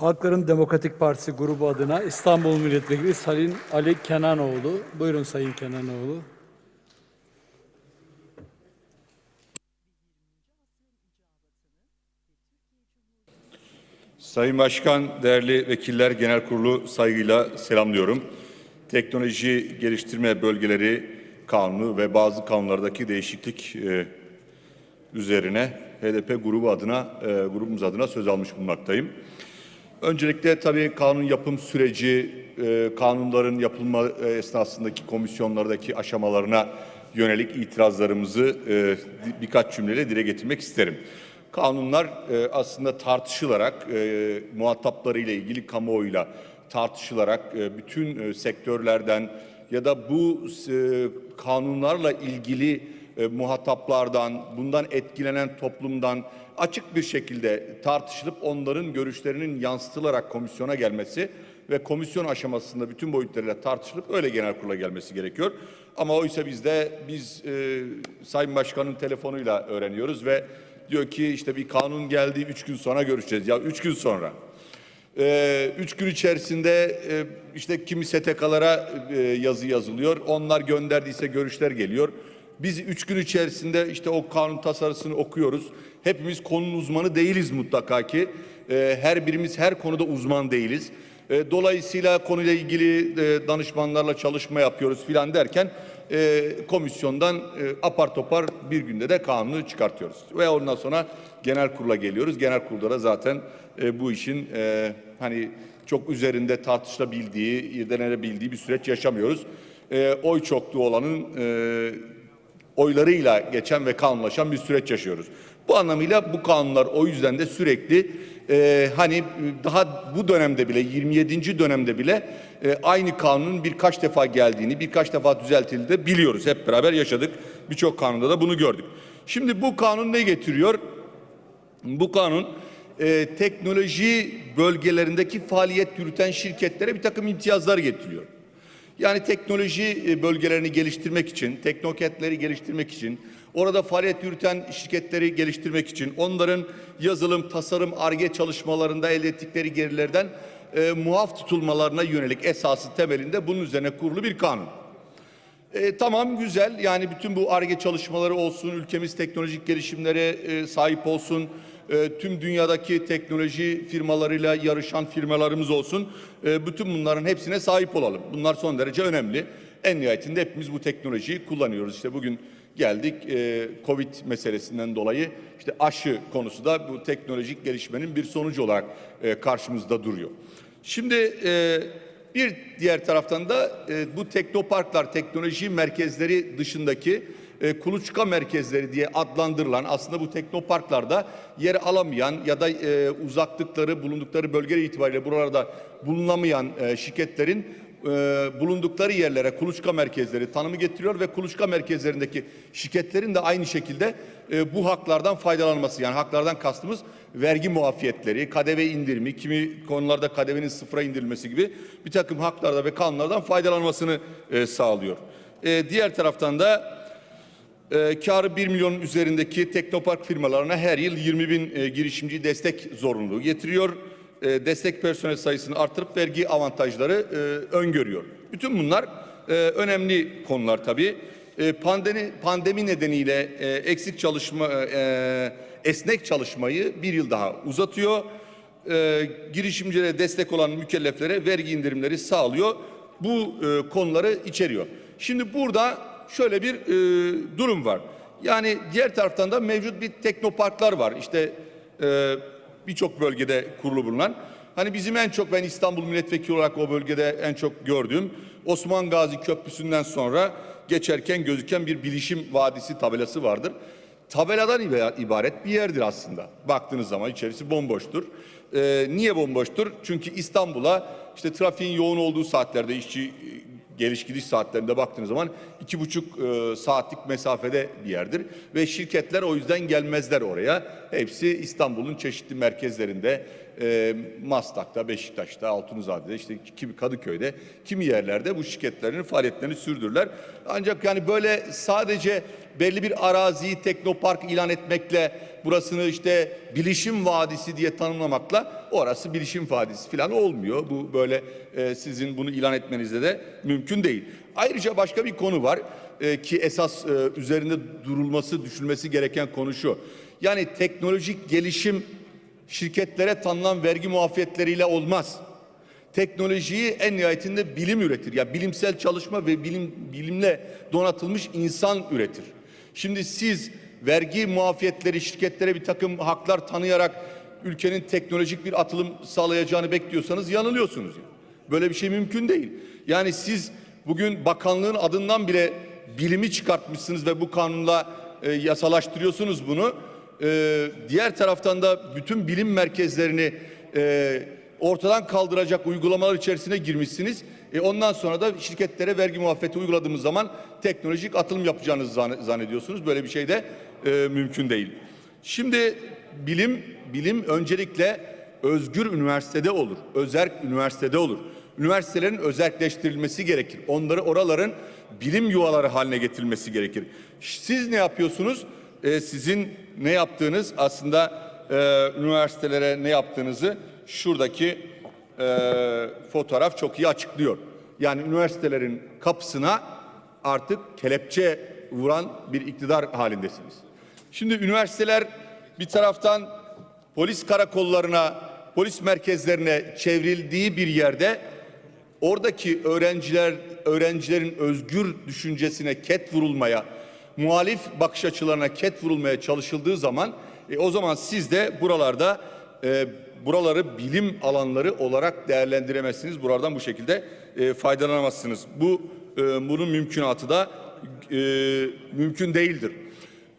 Halkların Demokratik Partisi grubu adına İstanbul Milletvekili Sayın Ali Kenanoğlu. Buyurun Sayın Kenanoğlu. Sayın Başkan, değerli vekiller, genel kurulu saygıyla selamlıyorum. Teknoloji Geliştirme Bölgeleri Kanunu ve bazı kanunlardaki değişiklik e, üzerine HDP grubu adına, e, grubumuz adına söz almış bulunmaktayım. Öncelikle tabii kanun yapım süreci, e, kanunların yapılma e, esnasındaki komisyonlardaki aşamalarına yönelik itirazlarımızı e, birkaç cümleyle dile getirmek isterim. Kanunlar aslında tartışılarak muhataplarıyla ilgili kamuoyuyla tartışılarak bütün sektörlerden ya da bu kanunlarla ilgili muhataplardan, bundan etkilenen toplumdan açık bir şekilde tartışılıp onların görüşlerinin yansıtılarak komisyona gelmesi ve komisyon aşamasında bütün boyutlarıyla tartışılıp öyle genel kurula gelmesi gerekiyor. Ama oysa bizde biz e, Sayın Başkan'ın telefonuyla öğreniyoruz ve diyor ki işte bir kanun geldi üç gün sonra görüşeceğiz. Ya üç gün sonra. Ee, üç gün içerisinde e, işte kimi STK'lara e, yazı yazılıyor. Onlar gönderdiyse görüşler geliyor. Biz üç gün içerisinde işte o kanun tasarısını okuyoruz. Hepimiz konunun uzmanı değiliz mutlaka ki. Ee, her birimiz her konuda uzman değiliz. Ee, dolayısıyla konuyla ilgili e, danışmanlarla çalışma yapıyoruz filan derken e, komisyondan e, apar topar bir günde de kanunu çıkartıyoruz. Ve ondan sonra genel kurula geliyoruz. Genel kurulda da zaten e, bu işin e, hani çok üzerinde tartışılabildiği, irdelenebildiği bir süreç yaşamıyoruz. E, oy çokluğu olanın e, oylarıyla geçen ve kanunlaşan bir süreç yaşıyoruz. Bu anlamıyla bu kanunlar o yüzden de sürekli e, hani daha bu dönemde bile 27. dönemde bile e, aynı kanunun birkaç defa geldiğini, birkaç defa düzeltildiğini de biliyoruz. Hep beraber yaşadık. Birçok kanunda da bunu gördük. Şimdi bu kanun ne getiriyor? Bu kanun e, teknoloji bölgelerindeki faaliyet yürüten şirketlere bir takım imtiyazlar getiriyor. Yani teknoloji e, bölgelerini geliştirmek için, teknokentleri geliştirmek için, orada faaliyet yürüten şirketleri geliştirmek için, onların yazılım, tasarım, arge çalışmalarında elde ettikleri gerilerden e, muaf tutulmalarına yönelik esası temelinde bunun üzerine kurulu bir kanun. E, tamam güzel yani bütün bu ARGE çalışmaları olsun, ülkemiz teknolojik gelişimlere e, sahip olsun, e, tüm dünyadaki teknoloji firmalarıyla yarışan firmalarımız olsun, e, bütün bunların hepsine sahip olalım. Bunlar son derece önemli. En nihayetinde hepimiz bu teknolojiyi kullanıyoruz. İşte bugün geldik e, Covid meselesinden dolayı işte aşı konusu da bu teknolojik gelişmenin bir sonucu olarak e, karşımızda duruyor. Şimdi e, bir diğer taraftan da bu teknoparklar, teknoloji merkezleri dışındaki e, kuluçka merkezleri diye adlandırılan aslında bu teknoparklarda yer alamayan ya da e, uzaklıkları bulundukları bölge itibariyle buralarda bulunamayan e, şirketlerin e, bulundukları yerlere kuluçka merkezleri tanımı getiriyor ve kuluçka merkezlerindeki şirketlerin de aynı şekilde bu haklardan faydalanması yani haklardan kastımız vergi muafiyetleri, KDV indirimi, kimi konularda KDV'nin sıfıra indirilmesi gibi bir takım haklarda ve kanunlardan faydalanmasını sağlıyor. Diğer taraftan da e, karı 1 milyonun üzerindeki teknopark firmalarına her yıl 20 bin e, girişimci destek zorunluluğu getiriyor. E, destek personel sayısını artırıp vergi avantajları e, öngörüyor. Bütün bunlar e, önemli konular tabii. E, pandemi, pandemi nedeniyle e, eksik çalışma, e, esnek çalışmayı bir yıl daha uzatıyor. E, girişimcilere destek olan mükelleflere vergi indirimleri sağlıyor. Bu e, konuları içeriyor. Şimdi burada şöyle bir e, durum var. Yani diğer taraftan da mevcut bir teknoparklar var. İşte e, birçok bölgede kurulu bulunan. Hani bizim en çok ben İstanbul milletvekili olarak o bölgede en çok gördüğüm Osman Gazi Köprüsü'nden sonra geçerken gözüken bir bilişim vadisi tabelası vardır. Tabeladan iba- ibaret bir yerdir aslında. Baktığınız zaman içerisi bomboştur. E, niye bomboştur? Çünkü İstanbul'a işte trafiğin yoğun olduğu saatlerde işçi geliş gidiş saatlerinde baktığınız zaman iki buçuk e, saatlik mesafede bir yerdir ve şirketler o yüzden gelmezler oraya. Hepsi İstanbul'un çeşitli merkezlerinde e, Maslak'ta, Beşiktaş'ta, Altunzade'de, işte kimi Kadıköy'de, kimi yerlerde bu şirketlerin faaliyetlerini sürdürürler. Ancak yani böyle sadece belli bir araziyi teknopark ilan etmekle burasını işte bilişim vadisi diye tanımlamakla orası bilişim vadisi falan olmuyor. Bu böyle e, sizin bunu ilan etmenizde de mümkün değil. Ayrıca başka bir konu var e, ki esas e, üzerinde durulması, düşünülmesi gereken konu şu. Yani teknolojik gelişim şirketlere tanınan vergi muafiyetleriyle olmaz. Teknolojiyi en nihayetinde bilim üretir. Ya bilimsel çalışma ve bilim bilimle donatılmış insan üretir. Şimdi siz vergi muafiyetleri şirketlere bir takım haklar tanıyarak ülkenin teknolojik bir atılım sağlayacağını bekliyorsanız yanılıyorsunuz. Yani. Böyle bir şey mümkün değil. Yani siz bugün bakanlığın adından bile bilimi çıkartmışsınız ve bu kanunla e, yasalaştırıyorsunuz bunu. E, diğer taraftan da bütün bilim merkezlerini e, ortadan kaldıracak uygulamalar içerisine girmişsiniz. E, ondan sonra da şirketlere vergi muafiyeti uyguladığımız zaman teknolojik atılım yapacağınızı zann- zannediyorsunuz. Böyle bir şey de e, mümkün değil. Şimdi bilim bilim öncelikle özgür üniversitede olur. Özerk üniversitede olur. Üniversitelerin özerkleştirilmesi gerekir. Onları oraların bilim yuvaları haline getirilmesi gerekir. Siz ne yapıyorsunuz? E, sizin ne yaptığınız aslında e, üniversitelere ne yaptığınızı şuradaki e, fotoğraf çok iyi açıklıyor. Yani üniversitelerin kapısına artık kelepçe vuran bir iktidar halindesiniz. Şimdi üniversiteler bir taraftan polis karakollarına, polis merkezlerine çevrildiği bir yerde oradaki öğrenciler öğrencilerin özgür düşüncesine ket vurulmaya, muhalif bakış açılarına ket vurulmaya çalışıldığı zaman e, o zaman siz de buralarda e, buraları bilim alanları olarak değerlendiremezsiniz. Buralardan bu şekilde e, faydalanamazsınız. Bu e, bunun mümkünatı da e, mümkün değildir.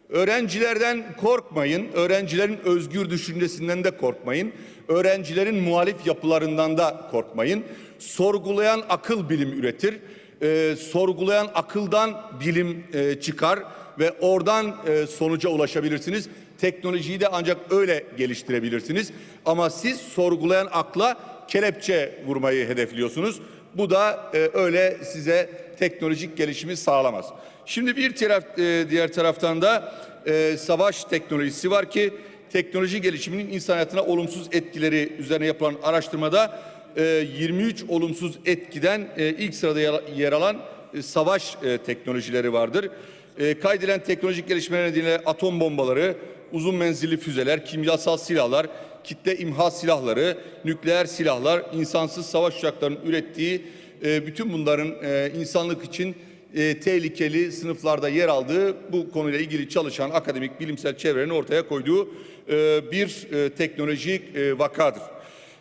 Öğrencilerden korkmayın, öğrencilerin özgür düşüncesinden de korkmayın, öğrencilerin muhalif yapılarından da korkmayın. Sorgulayan akıl bilim üretir, Ee, sorgulayan akıldan bilim e, çıkar ve oradan e, sonuca ulaşabilirsiniz. Teknolojiyi de ancak öyle geliştirebilirsiniz. Ama siz sorgulayan akla kelepçe vurmayı hedefliyorsunuz. Bu da e, öyle size teknolojik gelişimi sağlamaz. Şimdi bir taraf, e, diğer taraftan da e, savaş teknolojisi var ki teknoloji gelişiminin insan hayatına olumsuz etkileri üzerine yapılan araştırmada e, 23 olumsuz etkiden e, ilk sırada yer- alan e, savaş e, teknolojileri vardır. E, kaydedilen teknolojik gelişmeler nedeniyle atom bombaları, uzun menzilli füzeler, kimyasal silahlar, kitle imha silahları, nükleer silahlar, insansız savaş uçaklarının ürettiği e, bütün bunların e, insanlık için e, tehlikeli sınıflarda yer aldığı bu konuyla ilgili çalışan akademik bilimsel çevrenin ortaya koyduğu e, bir e, teknolojik e, vakadır.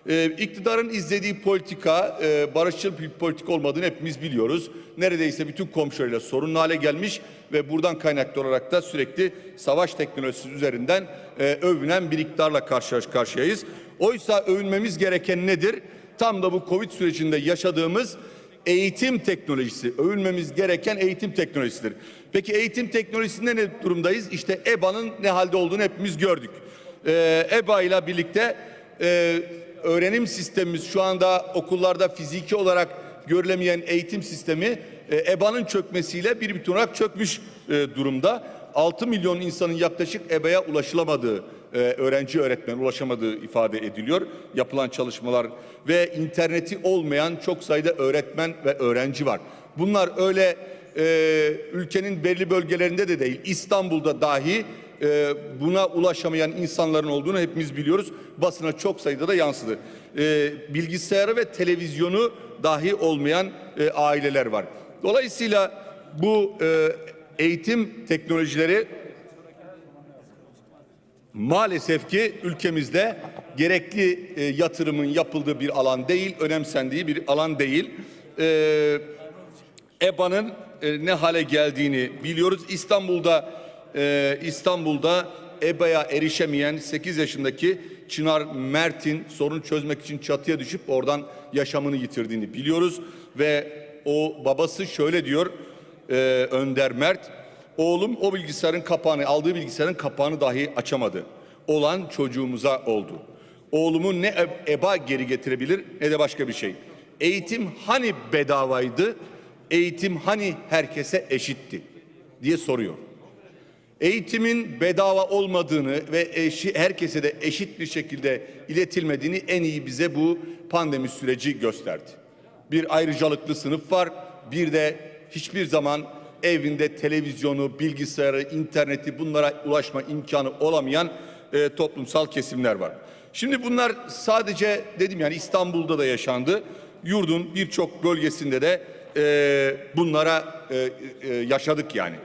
E, iktidarın izlediği politika e, barışçıl bir politika olmadığını hepimiz biliyoruz. Neredeyse bütün komşularıyla sorunlu hale gelmiş ve buradan kaynaklı olarak da sürekli savaş teknolojisi üzerinden e, övünen bir iktidarla karşı karşıyayız. Oysa övünmemiz gereken nedir? Tam da bu Covid sürecinde yaşadığımız eğitim teknolojisi, övülmemiz gereken eğitim teknolojisidir. Peki eğitim teknolojisinde ne durumdayız? İşte EBA'nın ne halde olduğunu hepimiz gördük. Ee, EBA ile birlikte e, öğrenim sistemimiz şu anda okullarda fiziki olarak görülemeyen eğitim sistemi e, EBA'nın çökmesiyle bir bütün olarak çökmüş e, durumda. 6 milyon insanın yaklaşık EBA'ya ulaşılamadığı e, öğrenci öğretmen ulaşamadığı ifade ediliyor. Yapılan çalışmalar ve interneti olmayan çok sayıda öğretmen ve öğrenci var. Bunlar öyle ülkenin belli bölgelerinde de değil İstanbul'da dahi e, buna ulaşamayan insanların olduğunu hepimiz biliyoruz. Basına çok sayıda da yansıdı. E, bilgisayarı ve televizyonu dahi olmayan e, aileler var. Dolayısıyla bu e, eğitim teknolojileri maalesef ki ülkemizde gerekli e, yatırımın yapıldığı bir alan değil, önemsendiği bir alan değil. E, EBA'nın e, ne hale geldiğini biliyoruz. İstanbul'da e, İstanbul'da EBA'ya erişemeyen 8 yaşındaki Çınar Mert'in sorunu çözmek için çatıya düşüp oradan yaşamını yitirdiğini biliyoruz ve o babası şöyle diyor e, Önder Mert oğlum o bilgisayarın kapağını aldığı bilgisayarın kapağını dahi açamadı. Olan çocuğumuza oldu. Oğlumu ne eb- eba geri getirebilir ne de başka bir şey. Eğitim hani bedavaydı? Eğitim hani herkese eşitti diye soruyor. Eğitimin bedava olmadığını ve eşi, herkese de eşit bir şekilde iletilmediğini en iyi bize bu pandemi süreci gösterdi. Bir ayrıcalıklı sınıf var, bir de hiçbir zaman evinde televizyonu, bilgisayarı, interneti bunlara ulaşma imkanı olamayan e, toplumsal kesimler var. Şimdi bunlar sadece dedim yani İstanbul'da da yaşandı. Yurdun birçok bölgesinde de e, bunlara e, e, yaşadık yani.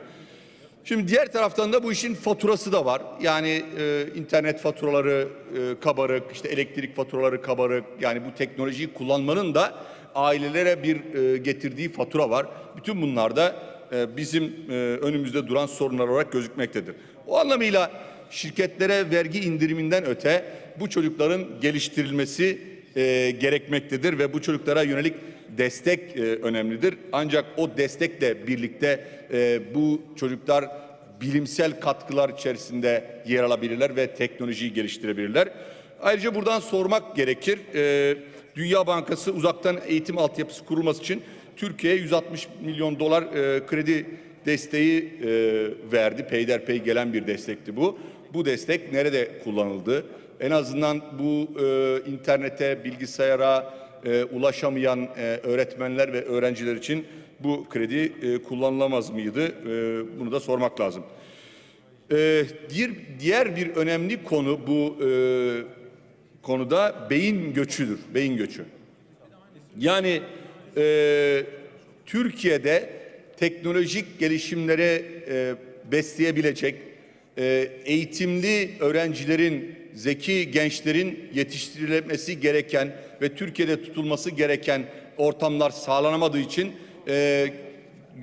Şimdi diğer taraftan da bu işin faturası da var. Yani e, internet faturaları e, kabarık, işte elektrik faturaları kabarık. Yani bu teknolojiyi kullanmanın da ailelere bir e, getirdiği fatura var. Bütün bunlar da e, bizim e, önümüzde duran sorunlar olarak gözükmektedir. O anlamıyla şirketlere vergi indiriminden öte bu çocukların geliştirilmesi e, gerekmektedir ve bu çocuklara yönelik destek e, önemlidir. Ancak o destekle birlikte e, bu çocuklar bilimsel katkılar içerisinde yer alabilirler ve teknolojiyi geliştirebilirler. Ayrıca buradan sormak gerekir. E, Dünya Bankası uzaktan eğitim altyapısı kurulması için Türkiye'ye 160 milyon dolar kredi desteği verdi. Peyderpey gelen bir destekti bu. Bu destek nerede kullanıldı? En azından bu e, internete, bilgisayara e, ulaşamayan e, öğretmenler ve öğrenciler için bu kredi e, kullanılamaz mıydı? E, bunu da sormak lazım. E, diğer, diğer bir önemli konu bu e, konuda beyin göçüdür. Beyin göçü. Yani e, Türkiye'de teknolojik gelişimlere e, besleyebilecek e, eğitimli öğrencilerin, zeki gençlerin yetiştirilmesi gereken ve Türkiye'de tutulması gereken ortamlar sağlanamadığı için e,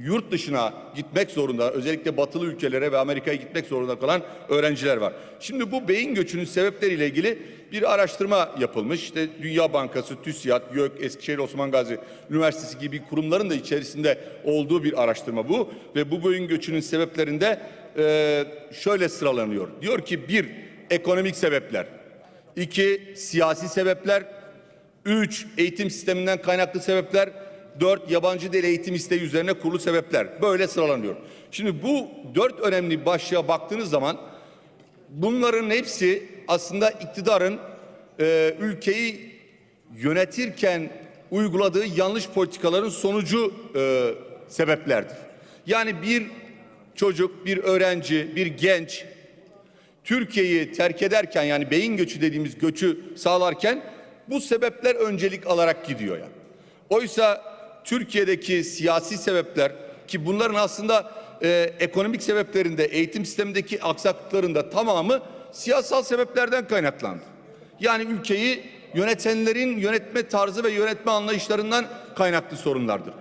yurt dışına gitmek zorunda, özellikle batılı ülkelere ve Amerika'ya gitmek zorunda kalan öğrenciler var. Şimdi bu beyin göçünün sebepleriyle ilgili bir araştırma yapılmış. İşte Dünya Bankası, TÜSİAD, YÖK, Eskişehir Osman Gazi Üniversitesi gibi kurumların da içerisinde olduğu bir araştırma bu. Ve bu beyin göçünün sebeplerinde e, şöyle sıralanıyor. Diyor ki bir, ekonomik sebepler. iki siyasi sebepler. Üç, eğitim sisteminden kaynaklı sebepler. Dört, yabancı dil eğitim isteği üzerine kurulu sebepler. Böyle sıralanıyor. Şimdi bu dört önemli başlığa baktığınız zaman bunların hepsi aslında iktidarın e, ülkeyi yönetirken uyguladığı yanlış politikaların sonucu e, sebeplerdir. Yani bir çocuk, bir öğrenci, bir genç Türkiye'yi terk ederken yani beyin göçü dediğimiz göçü sağlarken bu sebepler öncelik alarak gidiyor yani. Oysa Türkiye'deki siyasi sebepler ki bunların aslında e, ekonomik sebeplerinde, eğitim sistemindeki aksaklıklarında tamamı siyasal sebeplerden kaynaklandı. Yani ülkeyi yönetenlerin yönetme tarzı ve yönetme anlayışlarından kaynaklı sorunlardır.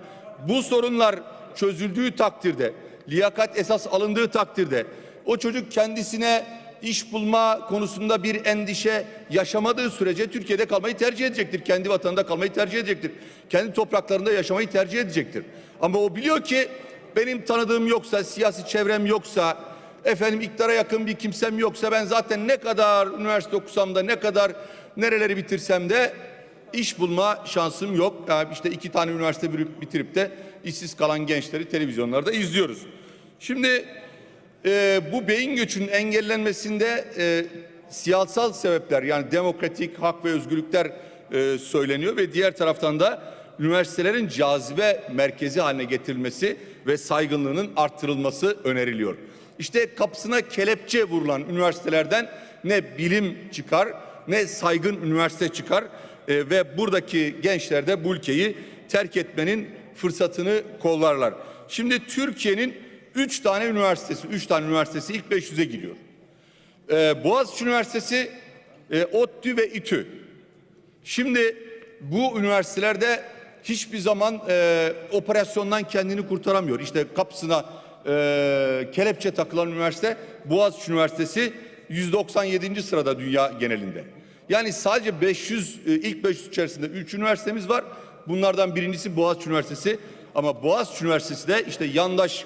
Bu sorunlar çözüldüğü takdirde, liyakat esas alındığı takdirde o çocuk kendisine iş bulma konusunda bir endişe yaşamadığı sürece Türkiye'de kalmayı tercih edecektir. Kendi vatanında kalmayı tercih edecektir. Kendi topraklarında yaşamayı tercih edecektir. Ama o biliyor ki benim tanıdığım yoksa, siyasi çevrem yoksa, efendim iktidara yakın bir kimsem yoksa ben zaten ne kadar üniversite okusam da ne kadar nereleri bitirsem de iş bulma şansım yok. Yani işte iki tane üniversite bitirip de işsiz kalan gençleri televizyonlarda izliyoruz. Şimdi e, bu beyin göçünün engellenmesinde e, siyasal sebepler yani demokratik hak ve özgürlükler e, söyleniyor ve diğer taraftan da üniversitelerin cazibe merkezi haline getirilmesi ve saygınlığının arttırılması öneriliyor. İşte kapısına kelepçe vurulan üniversitelerden ne bilim çıkar ne saygın üniversite çıkar E, ve buradaki gençler de bu ülkeyi terk etmenin fırsatını kollarlar. Şimdi Türkiye'nin üç tane üniversitesi, üç tane üniversitesi ilk 500'e giriyor. Ee, Boğaziçi Üniversitesi, e, ODTÜ ve İTÜ. Şimdi bu üniversitelerde hiçbir zaman e, operasyondan kendini kurtaramıyor. İşte kapısına e, kelepçe takılan üniversite Boğaziçi Üniversitesi 197. sırada dünya genelinde. Yani sadece 500 e, ilk 500 içerisinde 3 üniversitemiz var. Bunlardan birincisi Boğaziçi Üniversitesi ama Boğaziçi Üniversitesi de işte yandaş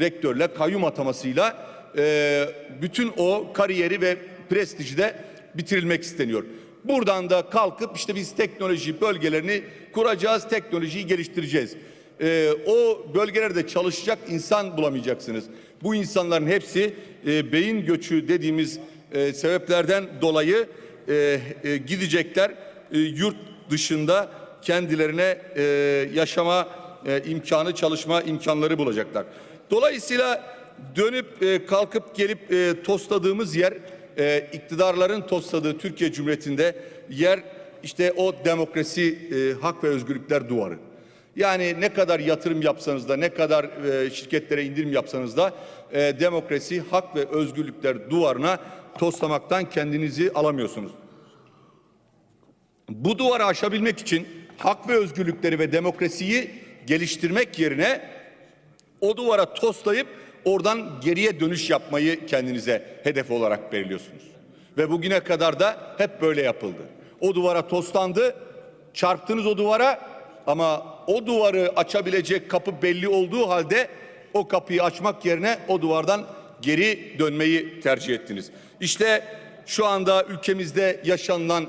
rektörle kayyum atamasıyla e, bütün o kariyeri ve prestiji de bitirilmek isteniyor. Buradan da kalkıp işte biz teknoloji bölgelerini kuracağız, teknolojiyi geliştireceğiz. Ee, o bölgelerde çalışacak insan bulamayacaksınız. Bu insanların hepsi e, beyin göçü dediğimiz e, sebeplerden dolayı e, e, gidecekler e, yurt dışında kendilerine e, yaşama e, imkanı, çalışma imkanları bulacaklar. Dolayısıyla dönüp e, kalkıp gelip e, tosladığımız yer, e, iktidarların tosladığı Türkiye Cumhuriyeti'nde yer işte o demokrasi, e, hak ve özgürlükler duvarı. Yani ne kadar yatırım yapsanız da, ne kadar e, şirketlere indirim yapsanız da e, demokrasi, hak ve özgürlükler duvarına toslamaktan kendinizi alamıyorsunuz. Bu duvarı aşabilmek için hak ve özgürlükleri ve demokrasiyi geliştirmek yerine o duvara toslayıp oradan geriye dönüş yapmayı kendinize hedef olarak belirliyorsunuz. Ve bugüne kadar da hep böyle yapıldı. O duvara toslandı, çarptınız o duvara ama o duvarı açabilecek kapı belli olduğu halde o kapıyı açmak yerine o duvardan geri dönmeyi tercih ettiniz. İşte şu anda ülkemizde yaşanılan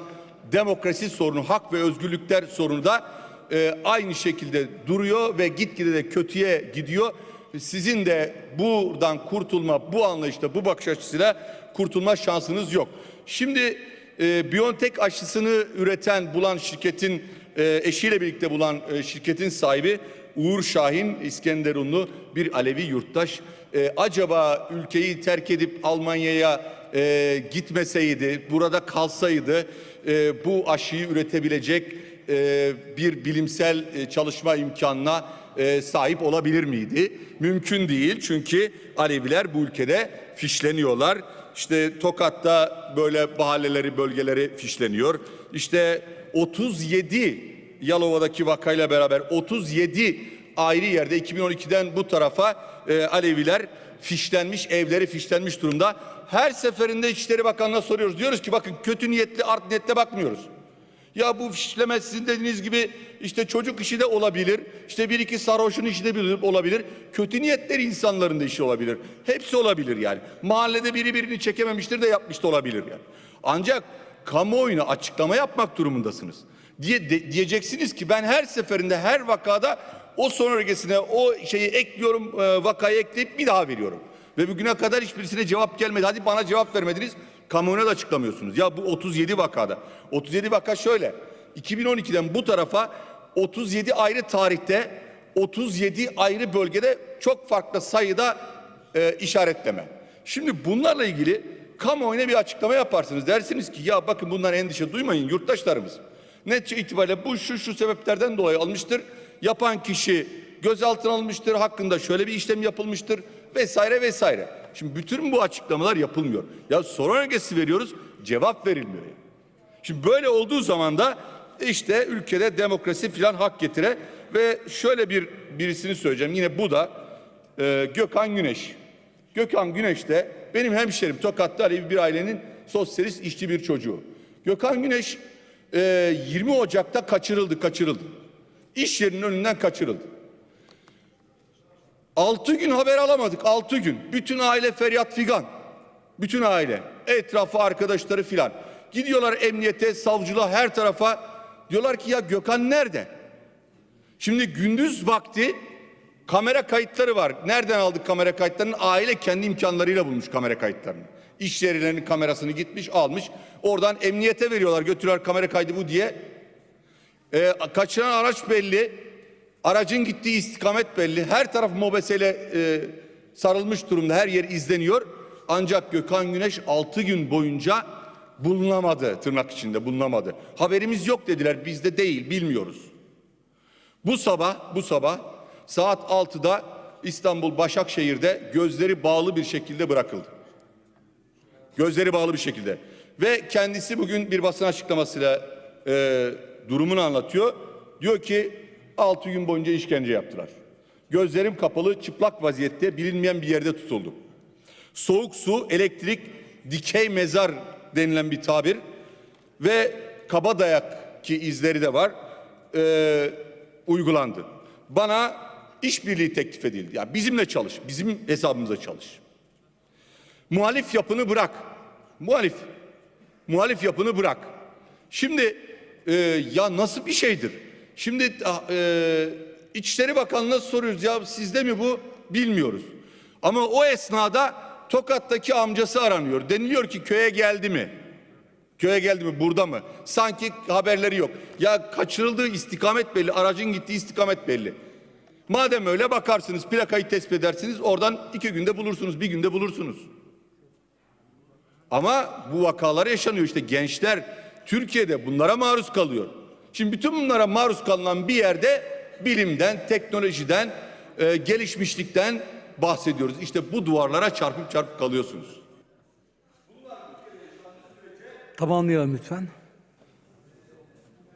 demokrasi sorunu, hak ve özgürlükler sorunu da e, aynı şekilde duruyor ve gitgide de kötüye gidiyor. Sizin de buradan kurtulma, bu anlayışta, bu bakış açısıyla kurtulma şansınız yok. Şimdi e, Biontech aşısını üreten, bulan şirketin e, eşiyle birlikte bulan e, şirketin sahibi Uğur Şahin İskenderunlu bir Alevi yurttaş. E, acaba ülkeyi terk edip Almanya'ya e, gitmeseydi, burada kalsaydı e, bu aşıyı üretebilecek e, bir bilimsel e, çalışma imkanına e, sahip olabilir miydi? Mümkün değil çünkü Aleviler bu ülkede fişleniyorlar. İşte Tokat'ta böyle mahalleleri, bölgeleri fişleniyor. İşte 37 Yalova'daki vakayla beraber 37 ayrı yerde 2012'den bu tarafa Aleviler fişlenmiş, evleri fişlenmiş durumda. Her seferinde İçişleri Bakanı'na soruyoruz. Diyoruz ki bakın kötü niyetli, art niyetle bakmıyoruz. Ya bu fişleme sizin dediğiniz gibi işte çocuk işi de olabilir. İşte bir iki sarhoşun işi de olabilir. Kötü niyetleri insanların da işi olabilir. Hepsi olabilir yani. Mahallede biri birini çekememiştir de yapmış da olabilir yani. Ancak kamuoyuna açıklama yapmak durumundasınız. Diye, de- diyeceksiniz ki ben her seferinde her vakada o son ögesine o şeyi ekliyorum e, vakayı ekleyip bir daha veriyorum. Ve bugüne kadar hiçbirisine cevap gelmedi. Hadi bana cevap vermediniz. Kamuoyuna da açıklamıyorsunuz. Ya bu 37 vakada. 37 vaka şöyle. 2012'den bu tarafa 37 ayrı tarihte 37 ayrı bölgede çok farklı sayıda e, işaretleme. Şimdi bunlarla ilgili kamuoyuna bir açıklama yaparsınız. Dersiniz ki ya bakın bundan endişe duymayın yurttaşlarımız. Netice itibariyle bu şu şu sebeplerden dolayı almıştır. Yapan kişi gözaltına alınmıştır. Hakkında şöyle bir işlem yapılmıştır vesaire vesaire. Şimdi bütün bu açıklamalar yapılmıyor. Ya soru önergesi veriyoruz cevap verilmiyor. Şimdi böyle olduğu zaman da işte ülkede demokrasi filan hak getire ve şöyle bir birisini söyleyeceğim. Yine bu da e, Gökhan Güneş. Gökhan Güneş de benim hemşerim Tokat'ta Alevi bir ailenin sosyalist işçi bir çocuğu. Gökhan Güneş e, 20 Ocak'ta kaçırıldı, kaçırıldı. İş yerinin önünden kaçırıldı. Altı gün haber alamadık. Altı gün. Bütün aile feryat figan. Bütün aile. Etrafı arkadaşları filan. Gidiyorlar emniyete, savcılığa her tarafa. Diyorlar ki ya Gökhan nerede? Şimdi gündüz vakti kamera kayıtları var. Nereden aldık kamera kayıtlarını? Aile kendi imkanlarıyla bulmuş kamera kayıtlarını. İş yerlerinin kamerasını gitmiş almış. Oradan emniyete veriyorlar götürüyorlar kamera kaydı bu diye. E, kaçıran araç belli. Aracın gittiği istikamet belli. Her taraf mobeseyle e, sarılmış durumda. Her yer izleniyor. Ancak Gökhan Güneş 6 gün boyunca bulunamadı. Tırnak içinde bulunamadı. Haberimiz yok dediler. Bizde değil bilmiyoruz. Bu sabah, bu sabah saat 6'da İstanbul Başakşehir'de gözleri bağlı bir şekilde bırakıldı. Gözleri bağlı bir şekilde. Ve kendisi bugün bir basın açıklamasıyla e, durumunu anlatıyor. Diyor ki 6 gün boyunca işkence yaptılar. Gözlerim kapalı, çıplak vaziyette bilinmeyen bir yerde tutuldu. Soğuk su, elektrik, dikey mezar denilen bir tabir ve kaba dayak ki izleri de var e, uygulandı. Bana işbirliği teklif edildi. Ya bizimle çalış, bizim hesabımıza çalış. Muhalif yapını bırak. Muhalif. Muhalif yapını bırak. Şimdi e, ya nasıl bir şeydir? Şimdi ah, e, İçişleri Bakanlığı'na soruyoruz ya sizde mi bu? Bilmiyoruz. Ama o esnada Tokat'taki amcası aranıyor. Deniliyor ki köye geldi mi? Köye geldi mi? Burada mı? Sanki haberleri yok. Ya kaçırıldığı istikamet belli. Aracın gittiği istikamet belli. Madem öyle bakarsınız plakayı tespit edersiniz oradan iki günde bulursunuz bir günde bulursunuz. Ama bu vakalar yaşanıyor işte gençler Türkiye'de bunlara maruz kalıyor. Şimdi bütün bunlara maruz kalınan bir yerde bilimden, teknolojiden, e, gelişmişlikten bahsediyoruz. İşte bu duvarlara çarpıp çarpıp kalıyorsunuz. Tamamlayalım lütfen.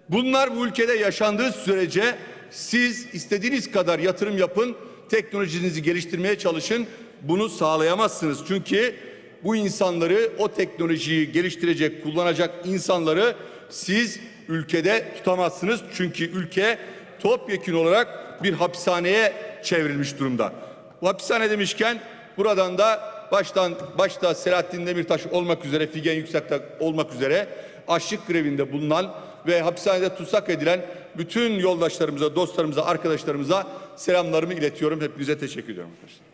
Bunlar bu ülkede yaşandığı sürece siz istediğiniz kadar yatırım yapın, teknolojinizi geliştirmeye çalışın. Bunu sağlayamazsınız. Çünkü bu insanları, o teknolojiyi geliştirecek, kullanacak insanları siz ülkede tutamazsınız. Çünkü ülke topyekun olarak bir hapishaneye çevrilmiş durumda. Bu hapishane demişken buradan da baştan başta Selahattin Demirtaş olmak üzere, Figen Yüksek'te olmak üzere açlık grevinde bulunan ve hapishanede tutsak edilen bütün yoldaşlarımıza, dostlarımıza, arkadaşlarımıza selamlarımı iletiyorum. Hepinize teşekkür ediyorum. arkadaşlar.